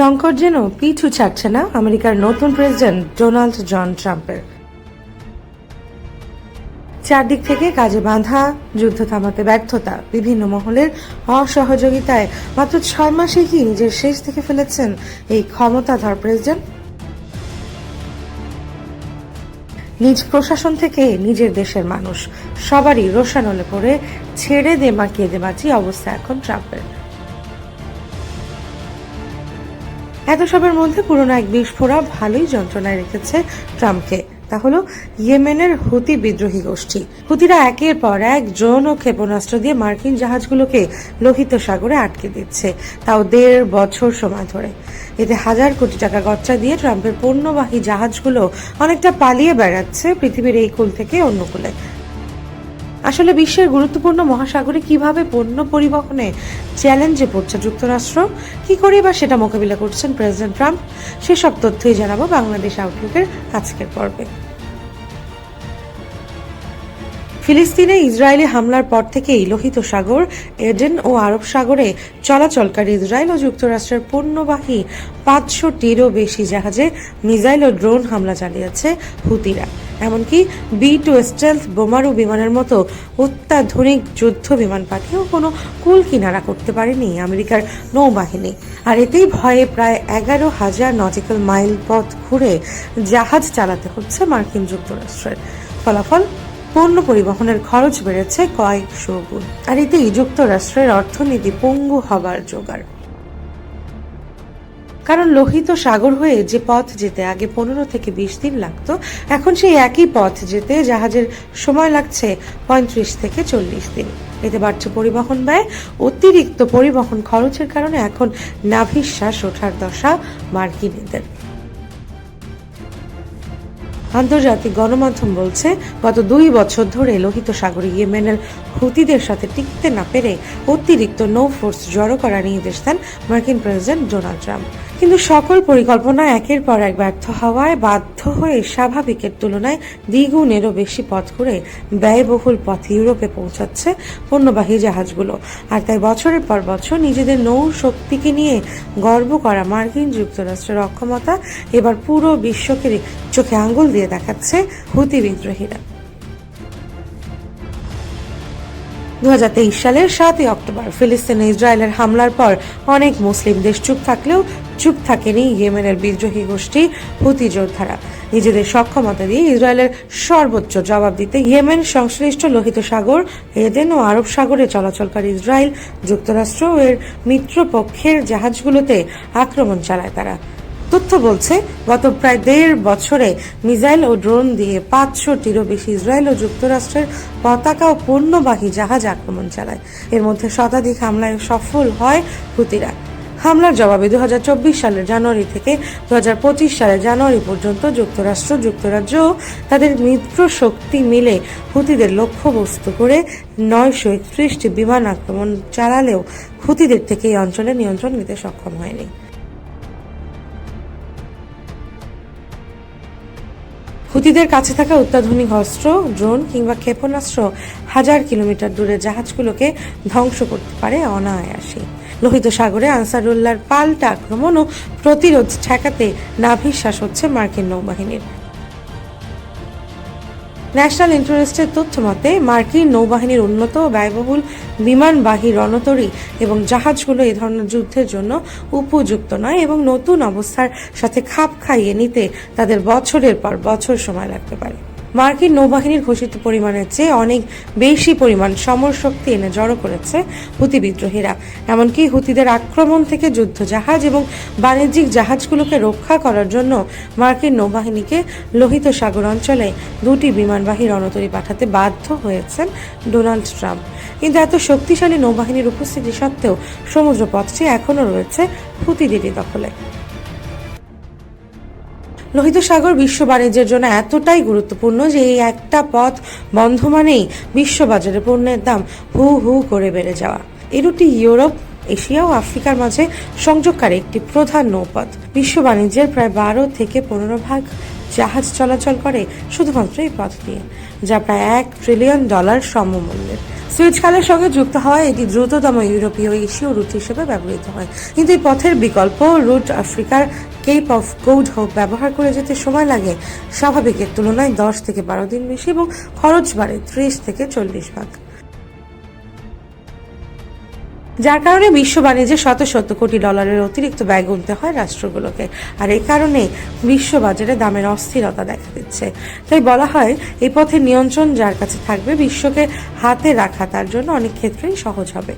সংকট যেন পিছু ছাড়ছে না আমেরিকার নতুন প্রেসিডেন্ট ডোনাল্ড জন ট্রাম্পের। চারদিক থেকে কাজে বাঁধা, যুদ্ধ থামাতে ব্যর্থতা, বিভিন্ন মহলের অসহযোগিতায় মাত্র ছয় মাসে কি নিজের শেষ থেকে ফেলেছেন এই ক্ষমতাধর প্রেসিডেন্ট? নিজ প্রশাসন থেকে নিজের দেশের মানুষ, সবারই রোশানলে পড়ে, ছেড়ে দে, মাকিয়ে দে অবস্থা এখন ট্রাম্পের। এত সবের মধ্যে পুরনো এক বিস্ফোরা ভালোই যন্ত্রণায় রেখেছে ট্রাম্পকে। তা হলো ইয়েমেনের হুতি বিদ্রোহী গোষ্ঠী। হুতিরা একের পর এক ড্রোন ও ক্ষেপণাস্ত্র দিয়ে মার্কিন জাহাজগুলোকে লোহিত সাগরে আটকে দিচ্ছে, তাও দেড় বছর সময় ধরে। এতে হাজার কোটি টাকা গচ্চা দিয়ে ট্রাম্পের পণ্যবাহী জাহাজগুলো অনেকটা পালিয়ে বেড়াচ্ছে পৃথিবীর এই কুল থেকে অন্য কুলে। আসলে বিশ্বের গুরুত্বপূর্ণ মহাসাগরে কীভাবে পণ্য পরিবহনে চ্যালেঞ্জে পড়ছে যুক্তরাষ্ট্র? কি করে বা সেটা মোকাবিলা করছেন প্রেসিডেন্ট ট্রাম্প? সেসব তথ্যই জানাব বাংলাদেশ আউটলুকের আজকের পর্বে। ফিলিস্তিনে ইসরায়েলি হামলার পর থেকেই লোহিত সাগর, এডেন ও আরব সাগরে চলাচলকারী ইসরায়েল ও যুক্তরাষ্ট্রের পণ্যবাহী পাঁচশোটিরও বেশি জাহাজে মিসাইল ও ড্রোন হামলা চালিয়েছে হুতিরা। এমনকি বি টু স্টেলথ বোমারু বিমানের মতো অত্যাধুনিক যুদ্ধ বিমান পাঠিয়েও কোনো কুল কিনারা করতে পারেনি আমেরিকার নৌবাহিনী। আর এতেই ভয়ে প্রায় এগারো হাজার নটিক্যাল মাইল পথ ঘুরে জাহাজ চালাতে হচ্ছে মার্কিন যুক্তরাষ্ট্রের। ফলাফল? পণ্য পরিবহনের খরচ বেড়েছে কয়েকশো গুণ। আর এতেই যুক্তরাষ্ট্রের অর্থনীতি পঙ্গু হবার জোগাড়। কারণ লোহিত সাগর হয়ে যে পথ যেতে আগে পনেরো থেকে বিশ দিন লাগতো, এখন সেই একই পথ যেতে জাহাজের সময় লাগছে পঁয়ত্রিশ থেকে চল্লিশ দিন। এতে বাড়ছে পরিবহন ব্যয়, অতিরিক্ত পরিবহন খরচের কারণে এখন নাভিশ্বাস ওঠার দশা মার্কিনীদের। আন্তর্জাতিক গণমাধ্যম বলছে, গত দুই বছর ধরে লোহিত সাগরে ইয়েমেনের হুতিদের সাথে টিকতে না পেরে অতিরিক্ত নৌ ফোর্স জড়ো করার নির্দেশ দেন মার্কিন প্রেসিডেন্ট ডোনাল্ড ট্রাম্প। কিন্তু সকল পরিকল্পনা একের পর এক ব্যর্থ হওয়ায় বাধ্য হয়ে স্বাভাবিকের তুলনায় দ্বিগুণেরও বেশি পথ ঘুরে ব্যয়বহুল পথ ইউরোপে পৌঁছাচ্ছে পণ্যবাহী জাহাজগুলো। আর তাই বছরের পর বছর নিজেদের নৌ শক্তিকে নিয়ে গর্ব করা মার্কিন যুক্তরাষ্ট্রের অক্ষমতা এবার পুরো বিশ্বকে চোখে আঙ্গুল দিয়ে দেখাচ্ছে হুতি বিদ্রোহীরা। দুহাজার তেইশ সালের সাতই অক্টোবর ফিলিস্তিনে ইসরায়েলের হামলার পর অনেক মুসলিম দেশ চুপ থাকলেও চুপ থাকেনি ইয়েমেনের বিদ্রোহী গোষ্ঠী হুতি যোদ্ধারা। নিজেদের সক্ষমতা দিয়ে ইসরায়েলের সর্বোচ্চ জবাব দিতে ইয়েমেন সংশ্লিষ্ট লোহিত সাগর, এদেন ও আরব সাগরে চলাচলকারী ইসরায়েল, যুক্তরাষ্ট্র এর মিত্রপক্ষের জাহাজগুলোতে আক্রমণ চালায় তারা। তথ্য বলছে, গত প্রায় দেড় বছরে মিসাইল ও ড্রোন দিয়ে পাঁচশোটিরও বেশি ইসরায়েল ও যুক্তরাষ্ট্রের পতাকা ও পণ্যবাহী জাহাজ আক্রমণ চালায়। এর মধ্যে শতাধিক হামলায় সফল হয় হুতিরা। হামলার জবাবে দু হাজার চব্বিশ সালের জানুয়ারি থেকে দু হাজার পঁচিশ সালের জানুয়ারি পর্যন্ত যুক্তরাষ্ট্র, যুক্তরাজ্য তাদের মিত্র শক্তি মিলে হুতিদের লক্ষ্যবস্তু করে নয়শো একত্রিশটি বিমান আক্রমণ চালালেও হুতিদের থেকে এই অঞ্চলে নিয়ন্ত্রণ নিতে সক্ষম হয়নি। হুতিদের কাছে থাকা অত্যাধুনিক অস্ত্র, ড্রোন কিংবা ক্ষেপণাস্ত্র হাজার কিলোমিটার দূরে জাহাজগুলোকে ধ্বংস করতে পারে অনায়াসে। লোহিত সাগরে আনসারুল্লাহর পাল্টা আক্রমণ ও প্রতিরোধ ঠেকাতে নাভিশ্বাস হচ্ছে মার্কিন নৌবাহিনীর। ন্যাশনাল ইন্টারেস্টের তথ্য মতে, মার্কিন নৌবাহিনীর উন্নত ব্যয়বহুল বিমানবাহী রণতরী এবং জাহাজগুলো এ ধরনের যুদ্ধের জন্য উপযুক্ত নয় এবং নতুন অবস্থার সাথে খাপ খাইয়ে নিতে তাদের বছরের পর বছর সময় লাগতে পারে। মার্কিন নৌবাহিনীর ঘোষিত পরিমাণের চেয়ে অনেক বেশি পরিমাণ সমর শক্তি এনে জড়ো করেছে হুতি বিদ্রোহীরা। এমনকি হুতিদের আক্রমণ থেকে যুদ্ধ জাহাজ এবং বাণিজ্যিক জাহাজগুলোকে রক্ষা করার জন্য মার্কিন নৌবাহিনীকে লোহিত সাগর অঞ্চলে দুটি বিমানবাহী রণতরী পাঠাতে বাধ্য হয়েছেন ডোনাল্ড ট্রাম্প। কিন্তু এত শক্তিশালী নৌবাহিনীর উপস্থিতি সত্ত্বেও সমুদ্র পথটি এখনও রয়েছে হুতিদেরই দখলে। লোহিত সাগর বিশ্ব বাণিজ্যের জন্য এতটাই গুরুত্বপূর্ণ যে এই একটা পথ বন্ধ মানেই বিশ্ববাজারে পণ্যের দাম হু হু করে বেড়ে যাওয়া। এরুটি ইউরোপ, এশিয়া ও আফ্রিকার মাঝে সংযোগকারী একটি প্রধান নৌপথ। বিশ্ব বাণিজ্যের প্রায় বারো থেকে পনেরো ভাগ জাহাজ চলাচল করে শুধুমাত্র এই পথ দিয়ে, যা প্রায় এক ট্রিলিয়ন ডলার সমমূল্যের। সুইচ খালের সঙ্গে যুক্ত হওয়ায় এটি দ্রুততম ইউরোপীয় এশীয় রুট হিসেবে ব্যবহৃত হয়। কিন্তু এই পথের বিকল্প রুট আফ্রিকার কেপ অফ গুড হোপ ব্যবহার করে যেতে সময় লাগে, স্বাভাবিকের তুলনায় দশ থেকে বারো দিন বেশি এবং খরচ বাড়ে ত্রিশ থেকে চল্লিশ ভাগ। যার কারণে বিশ্ব বাণিজ্যে শত শত কোটি ডলারের অতিরিক্ত ব্যয় গুনতে হয় রাষ্ট্রগুলোকে। আর এই কারণে বিশ্ব বাজারে দামের অস্থিরতা দেখা দিচ্ছে। তাই বলা হয়, এই পথের নিয়ন্ত্রণ যার কাছে থাকবে বিশ্বকে হাতে রাখা তার জন্য অনেক ক্ষেত্রেই সহজ হবে।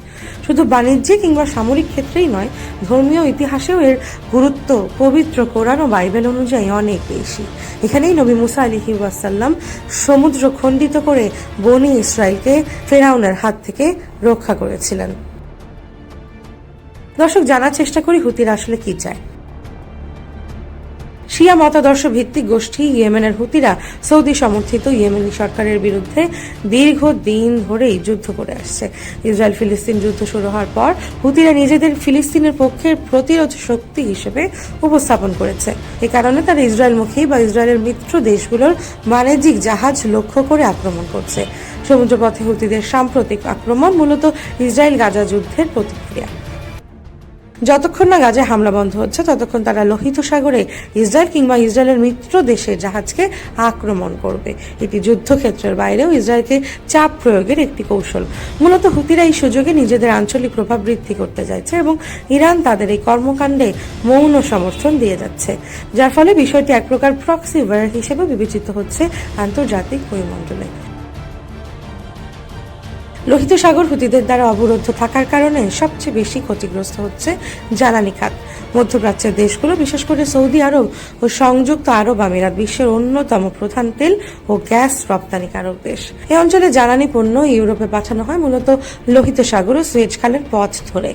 শুধু বাণিজ্যে কিংবা সামরিক ক্ষেত্রেই নয়, ধর্মীয় ইতিহাসেও এর গুরুত্ব পবিত্র কোরআন ও বাইবেল অনুযায়ী অনেক বেশি। এখানেই নবী মুসা আলী ওয়াসাল্লাম সমুদ্র খণ্ডিত করে বনি ইসরায়েলকে ফেরাউনের হাত থেকে রক্ষা করেছিলেন। দর্শক, জানার চেষ্টা করি হুতিরা আসলে কি চায়। শিয়া মতাদর্শ ভিত্তিক গোষ্ঠী ইয়েমেনের হুতিরা সৌদি সমর্থিত ইয়েমেনি সরকারের বিরুদ্ধে দীর্ঘ দিন ধরেই যুদ্ধ করে আসছে। ইসরায়েল ফিলিস্তিন যুদ্ধ শুরু হওয়ার পর হুতিরা নিজেদের ফিলিস্তিনের পক্ষের প্রতিরোধ শক্তি হিসেবে উপস্থাপন করেছে। এ কারণে তারা ইসরায়েলমুখী বা ইসরায়েলের মিত্র দেশগুলোর বাণিজ্যিক জাহাজ লক্ষ্য করে আক্রমণ করছে। সমুদ্রপথে হুতিদের সাম্প্রতিক আক্রমণ মূলত ইসরায়েল গাজা যুদ্ধের প্রতিক্রিয়া। যতক্ষণ না গাজে হামলা বন্ধ হচ্ছে, ততক্ষণ তারা লোহিত সাগরে ইসরায়েল কিংবা ইসরায়েলের মিত্র দেশের জাহাজকে আক্রমণ করবে। এটি যুদ্ধক্ষেত্রের বাইরেও ইসরায়েলকে চাপ প্রয়োগের একটি কৌশল। মূলত হুতিরা এই সুযোগে নিজেদের আঞ্চলিক প্রভাব বৃদ্ধি করতে চাইছে এবং ইরান তাদের এই কর্মকাণ্ডে মৌন সমর্থন দিয়ে যাচ্ছে, যার ফলে বিষয়টি এক প্রকার প্রক্সি ওয়ার হিসেবে বিবেচিত হচ্ছে আন্তর্জাতিক পরিমণ্ডলে। লোহিত সাগর হুতিদের দ্বারা অবরুদ্ধ থাকার কারণে সবচেয়ে বেশি ক্ষতিগ্রস্ত হচ্ছে জ্বালানি খাত। মধ্যপ্রাচ্যের দেশগুলো, বিশেষ করে সৌদি আরব ও সংযুক্ত আরব আমিরাত, বিশ্বের অন্যতম প্রধান তেল ও গ্যাস রপ্তানিকারক দেশ। এ অঞ্চলে জ্বালানি পণ্য ইউরোপে পাঠানো হয়, মূলত লোহিত সাগর ও সুয়েজ খালের পথ ধরে।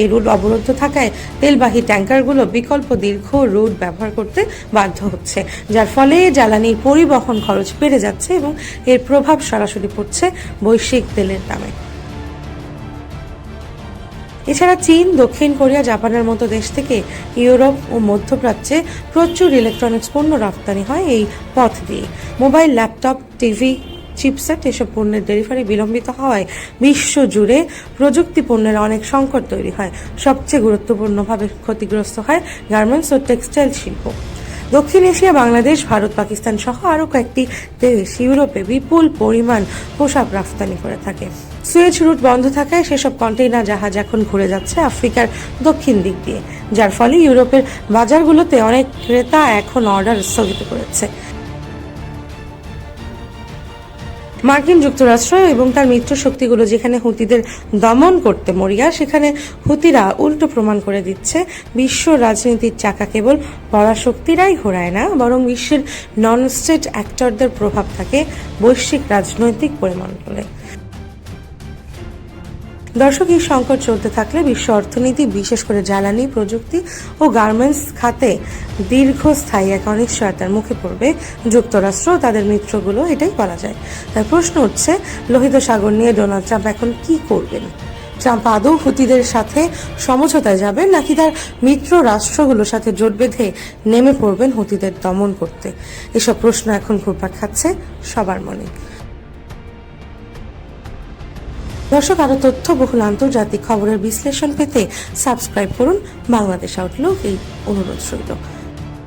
এই রুট অবরুদ্ধ থাকায় তেলবাহী ট্যাঙ্কারগুলো বিকল্প দীর্ঘ রুট ব্যবহার করতে বাধ্য হচ্ছে, যার ফলে জ্বালানির পরিবহন খরচ বেড়ে যাচ্ছে এবং এর প্রভাব সরাসরি পড়ছে বৈশ্বিক তেলের দামে। এছাড়া চীন, দক্ষিণ কোরিয়া, জাপানের মতো দেশ থেকে ইউরোপ ও মধ্যপ্রাচ্যে প্রচুর ইলেকট্রনিক্স পণ্য রপ্তানি হয় এই পথ দিয়ে। মোবাইল, ল্যাপটপ, টিভি চিপসেট, এসব পণ্যের ডেলিভারি বিলম্বিত হওয়ায় বিশ্বজুড়ে প্রযুক্তি পণ্যের অনেক সংকট তৈরি হয়। সবচেয়ে গুরুত্বপূর্ণভাবে ক্ষতিগ্রস্ত হয় গার্মেন্টস ও টেক্সটাইল শিল্প। দক্ষিণ এশিয়া, বাংলাদেশ, ভারত, পাকিস্তান সহ আরও কয়েকটি দেশ ইউরোপে বিপুল পরিমাণ পোশাক রপ্তানি করে থাকে। সুয়েজ রুট বন্ধ থাকায় সেসব কন্টেইনার জাহাজ এখন ঘুরে যাচ্ছে আফ্রিকার দক্ষিণ দিক দিয়ে, যার ফলে ইউরোপের বাজারগুলোতে অনেক ক্রেতা এখন অর্ডার স্থগিত করেছে। মার্কিন যুক্তরাষ্ট্র এবং তার মিত্র শক্তিগুলো যেখানে হুতিদের দমন করতে মরিয়া, সেখানে হুতিরা উল্টো প্রমাণ করে দিচ্ছে, বিশ্ব রাজনীতির চাকা কেবল পরাশক্তিরাই ঘোরায় না, বরং বিশ্বের নন স্টেট অ্যাক্টরদের প্রভাব থাকে বৈশ্বিক রাজনৈতিক পরিমণ্ডলে। দর্শক, এই সংকট চলতে থাকলে বিশ্ব অর্থনীতি, বিশেষ করে জ্বালানি প্রযুক্তি ও গার্মেন্টস খাতে দীর্ঘস্থায়ী এক অনিশ্চয়তার মুখে পড়বে যুক্তরাষ্ট্র তাদের মিত্রগুলো, এটাই বলা যায়। তাই প্রশ্ন হচ্ছে লোহিত সাগর নিয়ে ডোনাল্ড ট্রাম্প এখন কি করবেন? ট্রাম্প আদৌ হুতিদের সাথে সমঝোতায় যাবেন, নাকি তার মিত্র রাষ্ট্রগুলোর সাথে জোট বেঁধে নেমে পড়বেন হুতিদের দমন করতে? এসব প্রশ্ন এখন ঘুরপাক খাচ্ছে সবার মনে। দর্শক, আরও তথ্য বহুল আন্তর্জাতিক খবরের বিশ্লেষণ পেতে সাবস্ক্রাইব করুন বাংলাদেশ আউটলুক এই অনুরোধ রইল